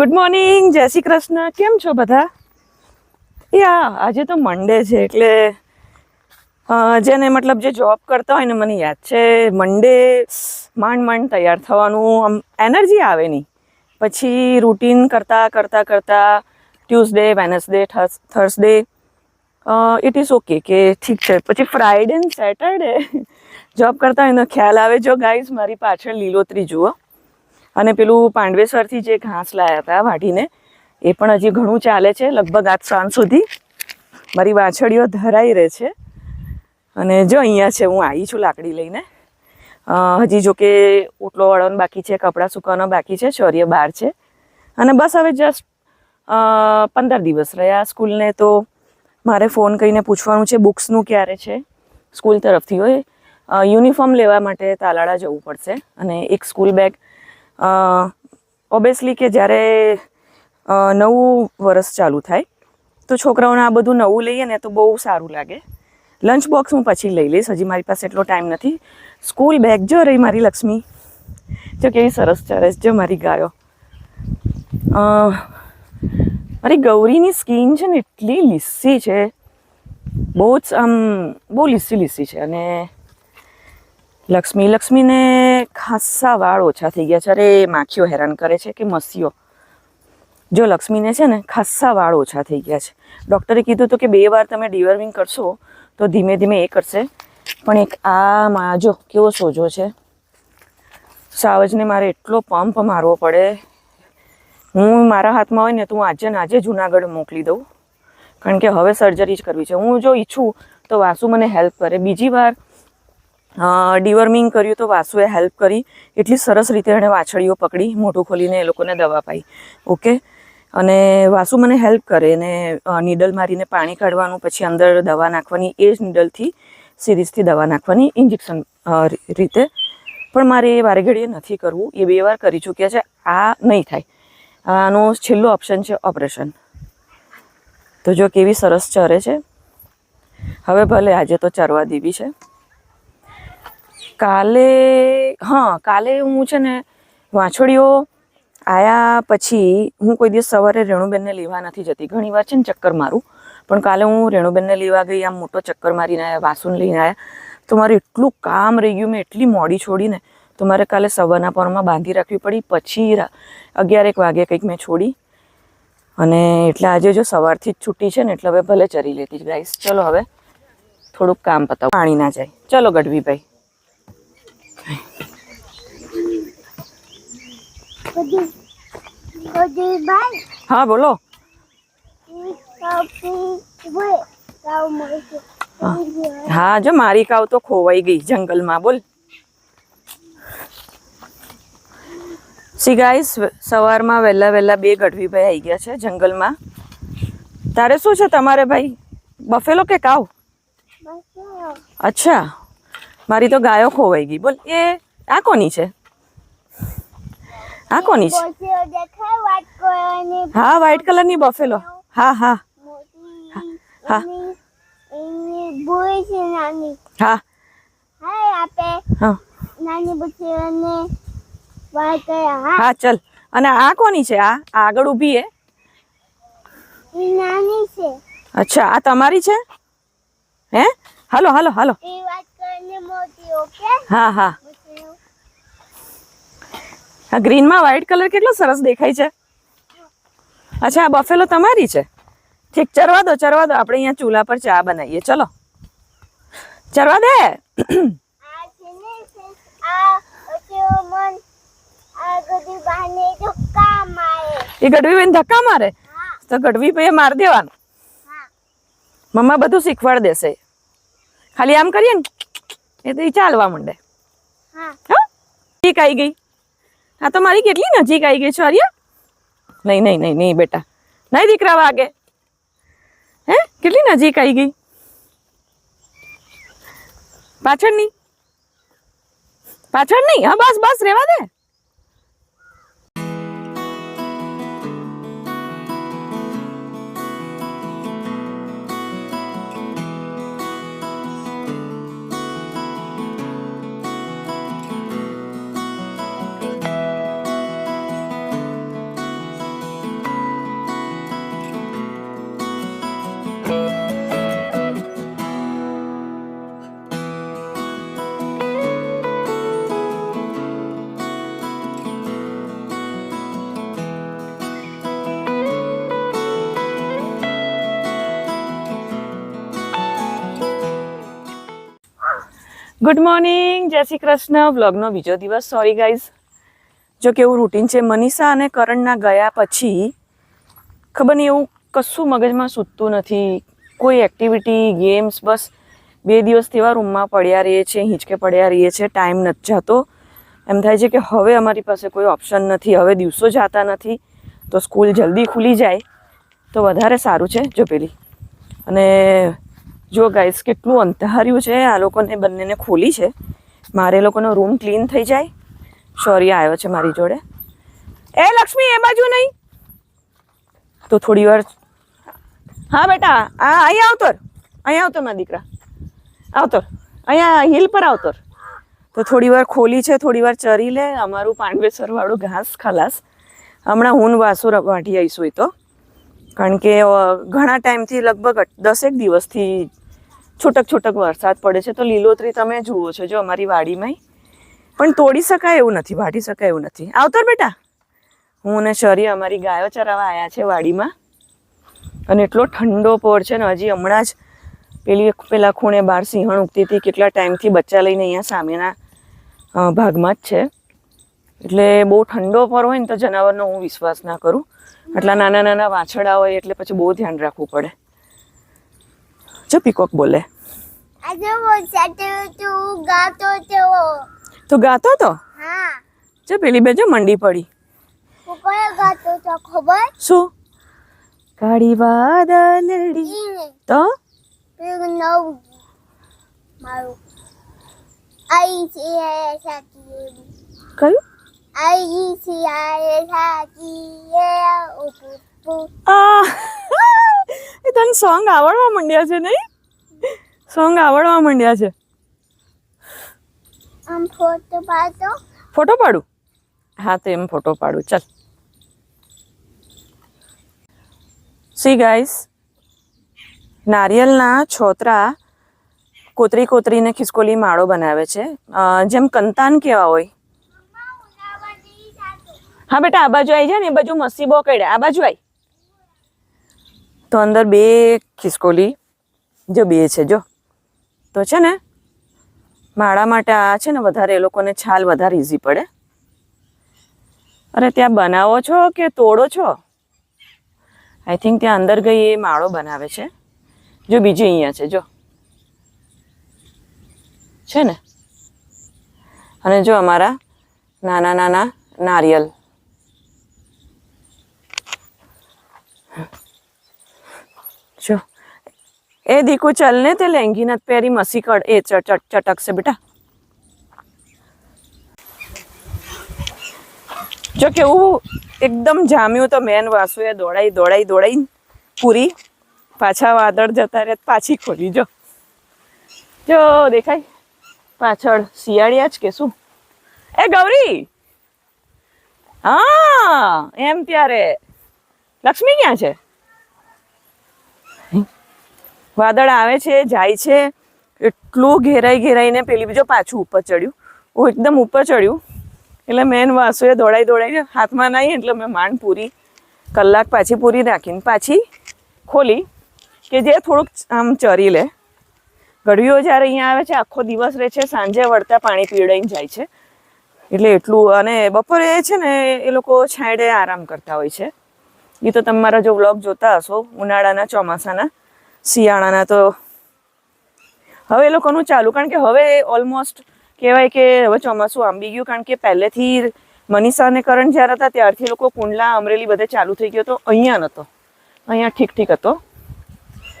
Good morning જય શ્રી કૃષ્ણ. કેમ છો બધા? યા આજે તો મંડે છે, એટલે જેને મતલબ જે જોબ કરતા હોય ને મને યાદ છે મંડે માંડ માંડ તૈયાર થવાનું, આમ એનર્જી આવે નહીં. પછી રૂટીન કરતાં કરતાં કરતાં Tuesday Wednesday Thursday it is okay કે ઠીક છે. પછી ફ્રાઈડે ને સેટરડે જોબ કરતા હોય એનો ખ્યાલ આવે, જો ગાઈઝ મારી પાછળ લીલોતરી જુઓ. અને પેલું પાંડવેશ્વરથી જે ઘાસ લાયા હતા વાઢીને, એ પણ હજી ઘણું ચાલે છે, લગભગ આજ સાંજ સુધી. મારી વાછડીઓ ધરાઈ રહે છે. અને જો અહીંયા છે, હું આવી છું લાકડી લઈને. હજી જો કે ઓટલો વાળવાનો બાકી છે, કપડાં સુકવાનો બાકી છે શૌર્ય બહાર છે. અને બસ હવે જસ્ટ પંદર દિવસ રહ્યા સ્કૂલને તો મારે ફોન કરીને પૂછવાનું છે બુક્સનું ક્યારે છે? સ્કૂલ તરફથી હોય. યુનિફોર્મ લેવા માટે તાલાળા જવું પડશે અને એક સ્કૂલ બેગ ઓબ્વિયસલી કે જ્યારે નવું વરસ ચાલુ થાય, તો છોકરાઓને આ બધું નવું લઈએ ને તો બહુ સારું લાગે. લંચ બોક્સ હું પછી લઈ લઈશ, હજી મારી પાસે એટલો ટાઈમ નથી. સ્કૂલ બેગ જો રહી મારી લક્ષ્મી. જો કેવી સરસ ચરસ જો મારી ગાયો. મારી ગૌરીની સ્કીન છે ને એટલી લીસ્સી છે. બહુ જ આમ, બહુ લીસ્સી લીસ્સી છે અને લક્ષ્મી, લક્ષ્મીને ખાસ્સા વાળ ઓછા થઈ ગયા છે. અરે, માખીઓ હેરાન કરે છે કે મસીઓ? જો લક્ષ્મીને છે ને ખાસ્સા વાળ ઓછા થઈ ગયા છે. ડૉક્ટરે કીધું હતું કે બે વાર તમે ડિવર્મિંગ કરશો તો ધીમે ધીમે એ કરશે. પણ એક આ માજો કેવો સોજો છે. સાવજને મારે એટલો પંપ મારવો પડે. હું મારા હાથમાં હોય ને તો હું આજે ને આજે જુનાગઢ મોકલી દઉં. કારણ કે હવે સર્જરી જ કરવી છે. હું જો ઈચ્છું તો વાસુ મને હેલ્પ કરે. બીજી વાર ડિવર્મિંગ કર્યું તો વાસુએ હેલ્પ કરી. એટલી સરસ રીતે એણે વાછળીઓ પકડી, મોઢું ખોલીને એ લોકોને દવા પાઈ. ઓકે? અને વાસુ મને હેલ્પ કરે ને નીડલ મારીને પાણી કાઢવાનું, પછી અંદર દવા નાખવાની, એ જ નીડલથી, સિરીઝથી દવા નાખવાની ઇન્જેક્શન રીતે. પણ મારે એ વારે ઘડીએ નથી કરવું. એ બે વાર કરી ચૂક્યા છે. આ નહીં થાય. આનો છેલ્લો ઓપ્શન છે ઓપરેશન. તો જો કેવી સરસ ચરે છે. હવે ભલે આજે તો ચરવા દેવી છે. કાલે, હા, કાલે હું છે ને વાછડીઓ આયા પછી હું કોઈ દિવસ સવારે રેણુબેનને લેવા નથી જતી. ઘણી વાર છે ને ચક્કર મારું, પણ કાલે હું રેણુબેનને લેવા ગઈ, આમ મોટો ચક્કર મારીને આવ્યા વાસુન લઈને આવ્યા તો મારે એટલું કામ રહી ગયું, મેં એટલી મોડી છોડીને, તો મારે કાલે સવારના પરમાં બાંધી રાખવી પડી. પછી અગિયારેક વાગે કંઈક મેં છોડી. અને એટલે આજે જો સવારથી જ છૂટી છે ને, એટલે હવે ભલે ચરી લેતી ગાઈસ ચલો હવે થોડુંક કામ પતાવું. પાણી ના જાય. ચલો ગઢવીભાઈ બધી બધી બાઈ હા બોલો કાપી વે કાવ મળશે હા જો મારી કાવ તો ખોવાઈ ગઈ જંગલમાં બોલ સી ગાઈસ સવારમાં વહેલા વહેલા બે ગઢવીભાઈ આવી ગયા છે જંગલમાં તારે શું છે તમારે ભાઈ બફેલો કે કાવ બસ અચ્છા મારી તો ગાયો ખોવાઈ ગઈ બોલ એ આ કોની છે આ કોની છે? હા વ્હાઈટ કલરની બફેલો હા હા. હા. હા. હા. ચલ. અને આ કોની છે? આ આગળ ઊભી હે? નાની છે. અચ્છા આ તમારી છે? હે? હાલો હાલો હાલો. હા હા. આ ગ્રીનમાં વ્હાઇટ કલર કેટલો સરસ દેખાય છે? અચ્છા આ બફેલો તમારી છે? ઠીક ચરવા દો ચરવા દો. આપણે અહીંયા ચૂલા પર ચા બનાવીએ. ચલો. ચરવા દે. એ ગઢવી બેન ધક્કા મારે? તો ગઢવી ભાઈ માર દેવાનું. મમ્મા બધું શીખવાડ દેશે. ખાલી આમ કરીએ ને એ તો ઈ ચાલવા માંડે. હા. હા? નજીક આવી ગઈ. આ તો મારી કેટલી નજીક આવી ગઈ છો, આર્યા? નહીં નહીં નહીં નહીં, બેટા. નહીં દીકરા વાગે. હે? કેટલી નજીક આવી ગઈ? પાછળ નહીં પાછળ નહીં હા, બસ બસ રેવા દે. ગુડ મોર્નિંગ જય શ્રી કૃષ્ણ. વ્લોગનો બીજો દિવસ. સોરી ગાઈઝ જો કેવું રૂટીન છે. મનીષા અને કરણના ગયા પછી ખબર નહીં એવું કશું મગજમાં સૂતું નથી. કોઈ એક્ટિવિટી ગેમ્સ બસ બે દિવસ તેવા રૂમમાં પડ્યા રહીએ છીએ, હિંચકે પડ્યા રહીએ છીએ. ટાઈમ નથી જતો. એમ થાય છે કે હવે અમારી પાસે કોઈ ઓપ્શન નથી. હવે દિવસો જતા નથી. તો સ્કૂલ જલ્દી ખુલી જાય. તો વધારે સારું છે, જો પેલી. અને જો ગાઈસ કેટલું અંધાર્યું છે, આ લોકોને બંનેને ખોલી છે. મારે લોકોનો રૂમ ક્લીન થઈ જાય. શૌર્ય આવ્યો છે મારી જોડે. એ લક્ષ્મી, એ બાજુ નહીં. તો થોડી વાર હા બેટા, આ અહીંયા આવતર અહીંયા આવતર મારા દીકરા. આવતર અહીંયા હિલ પર આવતર તો થોડી વાર ખોલી છે, થોડી વાર ચરી લે. અમારું પાંડવેસરવાળું ઘાસ ખલાસ. હમણાં હું વાસુ વાટી આવીશું એ તો. કારણ કે ઘણા ટાઈમથી લગભગ દસેક દિવસથી છૂટક છૂટક વરસાદ પડે છે, તો લીલોતરી તમે જુઓ છો, જો અમારી વાડીમાં. પણ તોડી શકાય એવું નથી વાટી શકાય એવું નથી. આવતર બેટા. હું અને શરી અમારી ગાયો ચરાવવા આવ્યા છે વાડીમાં. અને એટલો ઠંડો પડ છે ને, હજી હમણાં જ પેલી પેલા ખૂણે બાર સિંહણ ઉગતી હતી, કેટલા ટાઈમથી બચ્ચા લઈને અહીંયા સામેના ભાગમાં જ છે. એટલે બહુ ઠંડો પર હોય ને, તો જનાવરનો હું વિશ્વાસ ના કરું. આટલા નાના નાના વાછડા હોય, એટલે પછી બહુ ધ્યાન રાખવું પડે. જો પીકોક બોલે. તું ગાતો હતો તો ગાતો તો? હા. જો પેલી બે જો મંડી પડી. ખબર? શું? કાળી વાદળડી. તો? કયું? આઈ સાચી એ સાકી એ એ તને સોંગ આવડવા માંડ્યા છે નહીં? સોંગ આવડવા માંડ્યા છે. આમ ફોટો પાડો. ફોટો પાડું? હા તો એમ ફોટો પાડું. ચાલ. સી ગાઈસ નારિયેલના છોતરા કોતરી કોતરીને ખિસકોલી માળો બનાવે છે. જેમ કંતાન કેવા હોય. હા બેટા આ બાજુ આવી જાય ને એ બાજુ મસીબો કડ્યા આ બાજુ આવી તો અંદર બે ખિસકોલી જો બે છે, જો. તો છે ને, માળા માટે આ છે ને વધારે એ લોકોને છાલ વધારે ઇઝી પડે. અરે, ત્યાં બનાવો છો કે તોડો છો? આઈ થિંક ત્યાં અંદર ગઈ એ માળો બનાવે છે. જો બીજી અહીંયા છે, જો. છે ને? અને જો અમારા નાના નાના નારિયેલ એ દીકુ ચલ ને તે લેંગી નથી પહેરી મસી કડ એ ચટ ચટ ચટકશે બેટા જો કેવું એકદમ જામ્યું તો મેન વાસુએ દોડાઈ દોડાઈ દોડાઈ પૂરી પાછા વાદળ જતા રહે પાછી ખોલી જો જો દેખાય પાછળ શિયાળિયા જ કે શું એ ગૌરી હા એમ ત્યારે લક્ષ્મી ક્યાં છે વાદળ આવે છે, જાય છે. એટલું ઘેરાઈ ઘેરાઈને પેલી બીજો પાછું ઉપર ચડ્યું. હું એકદમ ઉપર ચડ્યું. એટલે મેન વાસુએ દોડાઈ દોડાઈને હાથમાં નહીં, એટલે મેં માંડ પૂરી કલાક પાછી પૂરી રાખીને પાછી ખોલી કે જે થોડુંક આમ ચરી લે. ગળવીઓ જ્યારે અહીંયા આવે છે, આખો દિવસ રહે છે, સાંજે વળતા પાણી પીવડાઈને જાય છે. એટલે એટલું, અને બપોરે છે ને, એ લોકો છાંયડે આરામ કરતા હોય છે. એ તો તમારા જો વ્લોગ જોતા હશો, ઉનાળાના ચોમાસાના. શિયાળાના તો હવે એ લોકોનું ચાલુ, કારણ કે હવે ઓલમોસ્ટ કહેવાય કે હવે ચોમાસું આંબી ગયું, કારણ કે પહેલેથી મનીષા અને કરણ જ્યારે હતા ત્યારથી લોકો કુંડલા, અમરેલી બધે ચાલુ થઈ ગયો તો અહીંયા નહોતો અહીંયા ઠીક ઠીક હતો.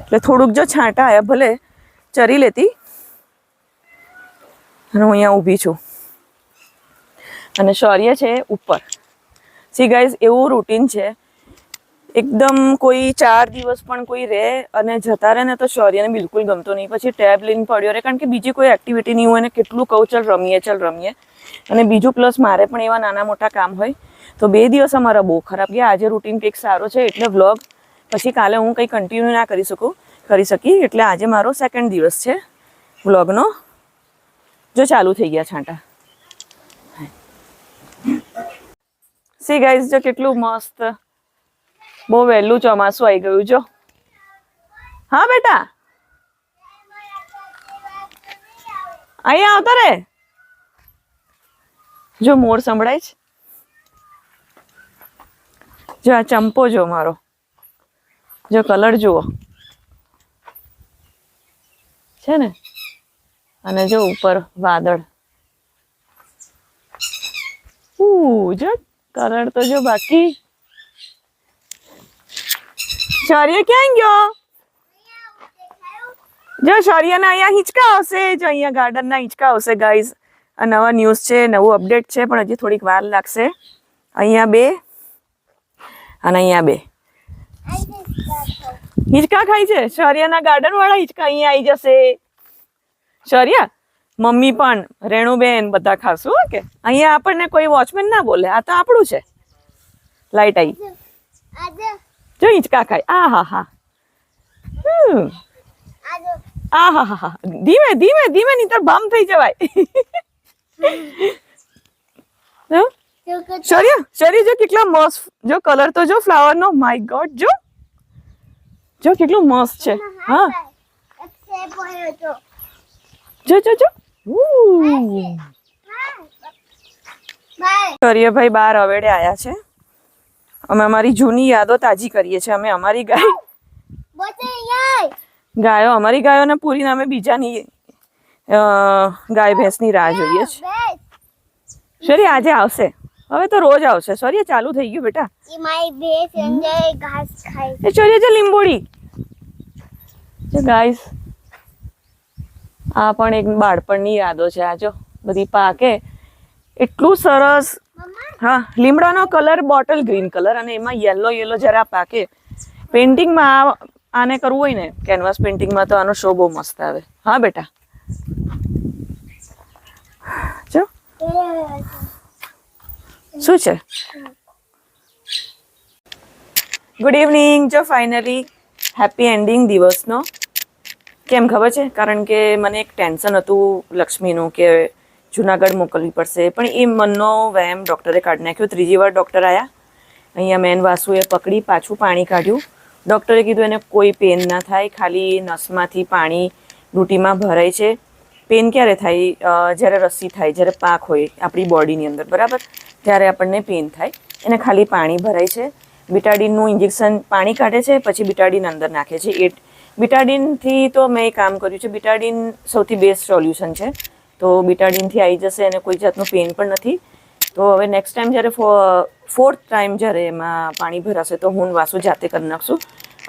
એટલે થોડુંક જો છાંટા આવ્યા ભલે ચરી લેતી. અને હું અહીંયા ઊભી છું. અને શૌર્ય છે ઉપર. સી ગાઈઝ એવું રૂટીન છે. એકદમ કોઈ ચાર દિવસ પણ કોઈ રહે અને જતા રહે ને તો શૌર્યને બિલકુલ ગમતો નહીં. પછી ટેબ લઈને પડ્યો રહે કારણ કે બીજી કોઈ એક્ટિવિટી નહીં હોય ને કેટલું કહું, ચાલ રમીએ ચાલ રમીએ. અને બીજું પ્લસ મારે પણ એવા નાના મોટા કામ હોય, તો બે દિવસ અમારા બહુ ખરાબ ગયા. આજે રૂટીન કંઈક સારો છે એટલે વ્લોગ પછી કાલે હું કંઈ કન્ટિન્યુ ના કરી શકું, કરી શકી. એટલે આજે મારો સેકન્ડ દિવસ છે વ્લોગનો જો ચાલુ થઈ ગયા છાંટા. સી ગાઈઝ જો કેટલું મસ્ત બહુ વહેલું ચોમાસું આવી ગયું જો. હા, બેટા? અહીંયા આવતા રે. જો મોર સંભળાય છે. જો આ ચંપો જો મારો. જો કલર જુઓ. છે ને? અને જો ઉપર વાદળ. જો કલર તો જો બાકી. શૌર્ય ક્યાં ગયો જો શૌર્યના અહીંયા હિંચકા આવશે જો અહીંયા ગાર્ડનના હિંચકા આવશે ગાઈઝ આ નવા ન્યૂઝ છે નવું અપડેટ છે પણ હજી થોડીક વાર લાગશે. અહીંયા બે અને અહીંયા બે. હિંચકા ખાય છે. શૌર્યના ગાર્ડન વાળા હિંચકા અહીંયા આવી જશે. શૌર્ય મમ્મી પણ, રેણુબેન બધા ખાશું ઓકે અહીંયા આપણને કોઈ વોચમેન ના બોલે. આ તો આપણું છે. લાઈટ આવી જો હિંચકા ખાય આ હા હા આ હા હા હા ધીમે ધીમે ધીમે નહીતર બમ થઈ જવાય શરીય શરીર જો કેટલા મસ્ત જો કલર તો જો ફ્લાવર નો માય ગોડ જો જો કેટલું મસ્ત છે હા જો જો જો શૌર્યભાઈ બાર અવેડે આવ્યા છે અમે અમારી જૂની યાદો તાજી કરીએ છીએ. અમે અમારી ગાય ગાયો અમારી ગાયોને પૂરીને અમે બીજાની ગાય ભેંસની રાહ જોઈએ છે. સોરી આજે આવશે. હવે તો રોજ આવશે. સોરી ચાલુ થઈ ગયું બેટા. એ શૌર્ય છે લીંબોડી ગાય ગાઈસ આ પણ એક બાળપણની યાદો છે. આ જો બધી પાકે. એટલું સરસ હા, લીમડાનો કલર બોટલ ગ્રીન કલર અને એમાં યલો યલો જરા પાકે પેઇન્ટિંગમાં આને કરવું હોય ને કેનવાસ પેઇન્ટિંગમાં તો આનો શો બહુ મસ્ત આવે. હા, બેટા? જો. શું છે? ગુડ ઇવનિંગ જો ફાઇનલી હેપી એન્ડિંગ દિવસનો. કેમ ખબર છે? કારણ કે મને એક ટેન્શન હતું લક્ષ્મીનું કે જુનાગઢ મોકલવી પડશે. પણ એ મનનો વહેમ ડૉક્ટરે કાઢી નાખ્યો. ત્રીજી વાર ડૉક્ટર આવ્યા અહીંયા મેન વાસુએ પકડી, પાછું પાણી કાઢ્યું. ડૉક્ટરે કીધું એને કોઈ પેન ના થાય, ખાલી નસમાંથી પાણી ડૂટીમાં ભરાય છે. પેન ક્યારે થાય? જ્યારે રસી થાય, જ્યારે પાક હોય આપણી બોડીની અંદર, બરાબર? ત્યારે આપણને પેન થાય. એને ખાલી પાણી ભરાય છે. બિટાડીનનું ઇન્જેક્શન પાણી કાઢે છે, પછી બિટાડીન અંદર નાખે છે. એ બિટાડીનથી તો મેં કામ કર્યું છે. બિટાડીન સૌથી બેસ્ટ સોલ્યુશન છે. તો બીટાડીનથી આવી જશે અને કોઈ જાતનું પેન પણ નથી. તો હવે નેક્સ્ટ ટાઈમ જ્યારે ફોર્થ ટાઈમ જ્યારે એમાં પાણી ભરાશે તો હું વાસુ જાતે કરી નાખશું.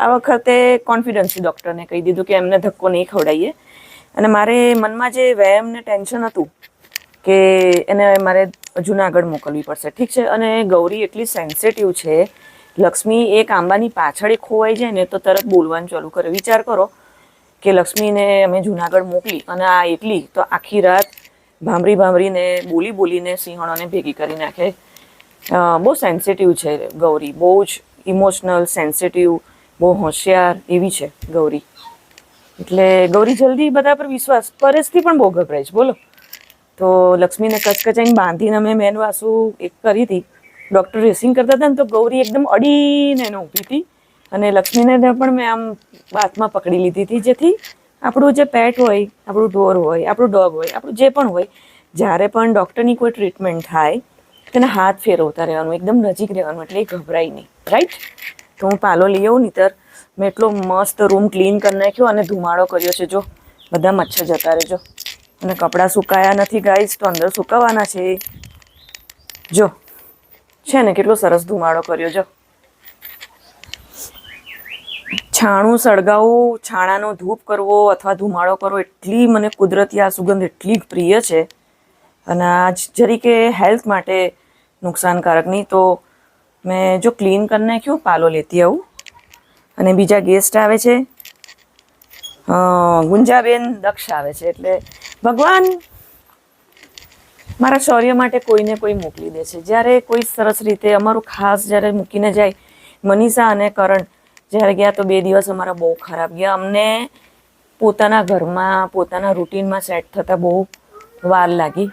આ વખતે કોન્ફિડન્સથી ડૉક્ટરને કહી દીધું કે એમને ધક્કો નહીં ખવડાવીએ અને મારે મનમાં જે વ્યાયામ ને ટેન્શન હતું કે એને મારે જુનાગઢ મોકલવી પડશે. ઠીક છે? અને ગૌરી એટલી સેન્સિટિવ છે. લક્ષ્મી એક આંબાની પાછળ ખોવાઈ જાય ને તો તરત બોલવાનું ચાલુ કરે. વિચાર કરો કે લક્ષ્મીને અમે જુનાગઢ મોકલી અને આ એટલી તો આખી રાત ભાંભરી ભાંભરીને, બોલી બોલીને સિંહણોને ભેગી કરી નાખે. બહુ સેન્સિટિવ છે ગૌરી. બહુ જ ઇમોશનલ સેન્સિટિવ બહુ હોશિયાર એવી છે ગૌરી. એટલે ગૌરી જલ્દી બધા પર વિશ્વાસ, પરેશથી પણ બહુ ગભરાય છે. બોલો. તો લક્ષ્મીને કચકચાઈને બાંધીને અમે મેન વાસુ એક કરી હતી. ડૉક્ટર રેસિંગ કરતા હતા ને તો ગૌરી એકદમ અડીને એને ઊભી હતી. અને લક્ષ્મીને પણ મેં આમ હાથમાં પકડી લીધી હતી. જેથી આપણું જે પેટ હોય, આપણું ઢોર હોય, આપણું ડોગ હોય, આપણું જે પણ હોય, જ્યારે પણ ડૉક્ટરની કોઈ ટ્રીટમેન્ટ થાય, તેને હાથ ફેરવતા રહેવાનું, એકદમ નજીક રહેવાનું, એટલે એ ગભરાય નહીં. રાઈટ તો હું પાલો લઈ આવું, નહીતર મેં એટલો મસ્ત રૂમ ક્લીન કરી નાખ્યો અને ધુમાડો કર્યો છે. જો, બધા મચ્છર જતા રહેજો અને કપડાં સુકાયા નથી ગાઈસ તો અંદર સુકાવાના છે. જો, છે ને, કેટલો સરસ ધુમાડો કર્યો, જો. છાણું સળગાવવું છાણાનો ધૂપ કરવો અથવા ધુમાડો કરવો એટલી મને કુદરતી આ સુગંધ એટલી પ્રિય છે. અને આ જરીકે હેલ્થ માટે નુકસાનકારક નહીં તો મેં જો ક્લીન કરી નાખ્યું, પાલો લેતી આવું. અને બીજા ગેસ્ટ આવે છે. ગુંજાબેન દક્ષ આવે છે. એટલે ભગવાન મારા શૌર્ય માટે કોઈને કોઈ મોકલી દે છે. જ્યારે કોઈ સરસ રીતે અમારું ખાસ જ્યારે મૂકીને જાય મનીષા અને કરણ જ્યારે ગયા તો બે દિવસ અમારા બહુ ખરાબ ગયા. અમને પોતાના ઘરમાં, પોતાના રૂટીનમાં સેટ થતાં બહુ વાર લાગી.